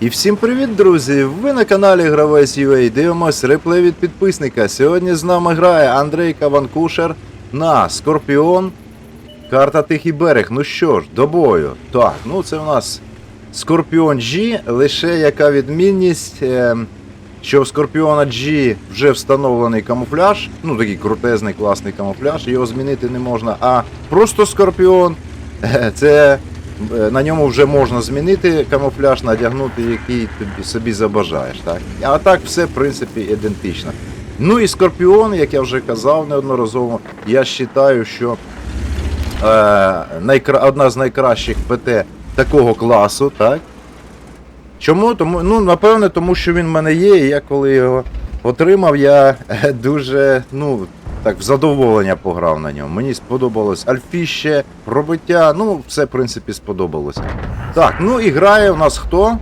І всім привіт, друзі! Ви на каналі Гравець UA. Дивимось реплей від підписника. Сьогодні з нами грає Андрей Каванкушер на Скорпіон. Карта Тихий берег. Ну що ж, до бою. Так, ну це у нас Скорпіон G. Лише яка відмінність, е, що в Скорпіона G вже встановлений камуфляж. Ну такий крутезний, класний камуфляж. Його змінити не можна. А просто Скорпіон. е, Це на ньому вже можна змінити камуфляж, надягнути, який тобі собі забажаєш. Так? А так все, в принципі, ідентично. Ну і Скорпіон, як я вже казав неодноразово, я вважаю, що е, одна з найкращих ПТ такого класу, так? Чому? Тому, ну, напевне, тому що він в мене є, і я коли його отримав, я е, дуже, ну, так, в задоволення пограв на ньому. Мені сподобалось альфіще, пробиття, ну, все, в принципі, сподобалося. Так, ну і грає у нас хто?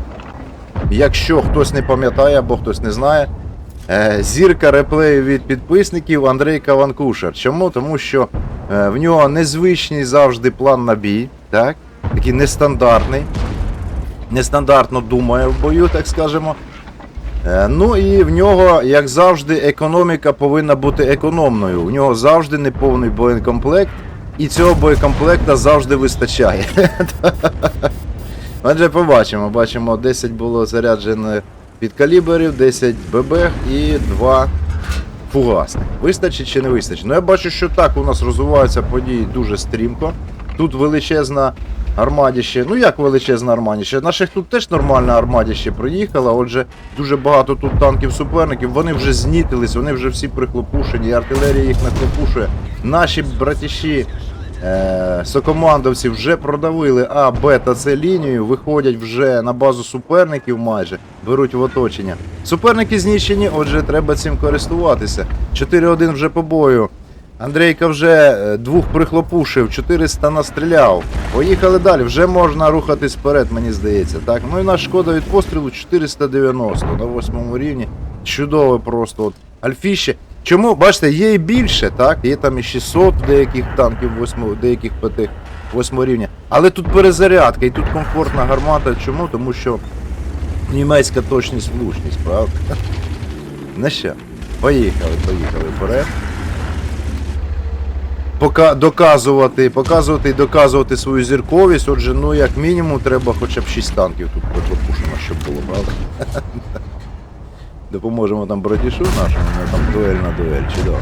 Якщо хтось не пам'ятає або хтось не знає. е, Зірка реплею від підписників Андрій Каванкушер. Чому? Тому що е, в нього незвичний завжди план на бій, так? такий нестандартний. Нестандартно думає в бою, так скажемо. Е, Ну і в нього, як завжди, економіка повинна бути економною. У нього завжди неповний боєкомплект, і цього боєкомплекта завжди вистачає. Отже, побачимо. Бачимо, 10 було заряджено під калібрів, 10 ББ і 2 фугасних. Вистачить чи не вистачить? Ну я бачу, що так у нас розвиваються події дуже стрімко. Тут величезна армадіще. Ну як величезна армадіще? Наших тут теж нормальне армадіще приїхало. Отже, дуже багато тут танків суперників. Вони вже знітились, вони вже всі прихлопушені, артилерія їх нахлопушує. Наші братіші. Е, сокомандовці вже продавили А, Б та С лінію, виходять вже на базу суперників майже, беруть в оточення. Суперники знищені, отже, треба цим користуватися. 4-1 вже по бою. Андрійка вже е, двох прихлопушив, 400 настріляв. Поїхали далі, вже можна рухатись вперед, мені здається. Так, ну і наш шкода від пострілу 490 на восьмому рівні. Чудове просто. От. Альфіще. Чому? Бачите, є і більше, так? Є там і 600 деяких танків 8, деяких ПТ 8 рівня. Але тут перезарядка і тут комфортна гармата. Чому? Тому що німецька точність влучність, правда? Ну що, поїхали, поїхали вперед. Пока доказувати, показувати і доказувати свою зірковість. Отже, ну як мінімум треба хоча б 6 танків тут прихлопушено, щоб було, правда? Допоможемо там братішу нашому, ну там дуель на дуель, чудово.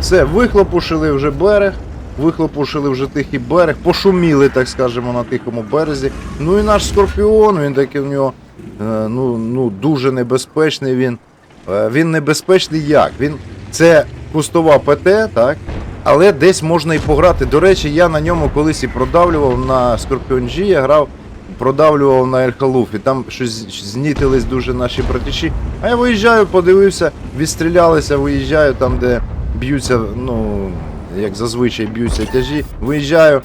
Все, вихлопушили вже берег, вихлопушили вже тихий берег, пошуміли, так скажемо, на тихому березі. Ну і наш скорпіон, він такий в нього е, ну, ну, дуже небезпечний він. Е, Він небезпечний як? Він це кустова ПТ, так? Але десь можна і пограти. До речі, я на ньому колись і продавлював на Scorpion G, я грав, продавлював на Ельхалуф, і там щось знітились дуже наші братіші. А я виїжджаю, подивився, відстрілялися, виїжджаю там, де б'ються, ну, як зазвичай б'ються тяжі. Виїжджаю,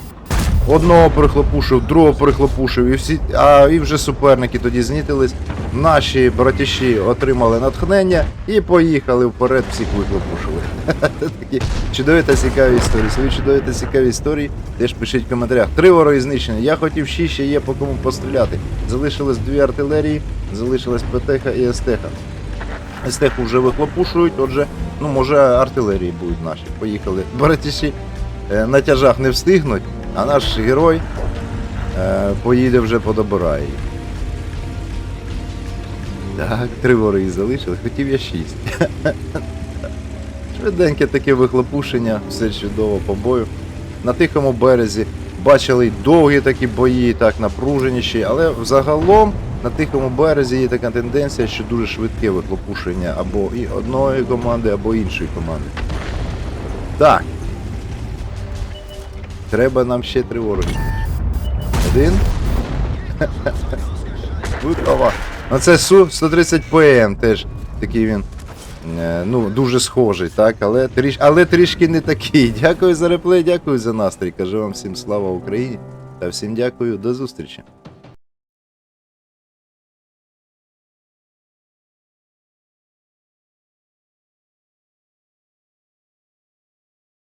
одного прихлопушив, другого прихлопушив, і всі, а і вже суперники тоді знітились. Наші братіші отримали натхнення і поїхали вперед, всіх вихлопушили. Такі чудові та цікаві історії. Свої чудові та цікаві історії теж пишіть в коментарях. Три вороги знищені. Я хотів ще ще є по кому постріляти. Залишилось дві артилерії, залишилась ПТХ і СТХ. СТХ вже вихлопушують, отже, ну може артилерії будуть наші. Поїхали. Братіші е, на тяжах не встигнуть, а наш герой е, поїде вже подобирає їх. Так, три вороги залишили, хотів я шість. Швиденьке таке вихлопушення, все чудово по бою. На тихому березі бачили довгі такі бої, так напруженіші, але взагалом на тихому березі є така тенденція, що дуже швидке вихлопушення або і одної команди, або іншої команди. Треба нам ще три вороги. Один. Готова. Ну це Су 130 ПМ теж такий він. е, Ну, дуже схожий, так, але, тріш... але трішки не такий. Дякую за реплей, дякую за настрій. Кажу вам всім слава Україні та всім дякую, до зустрічі.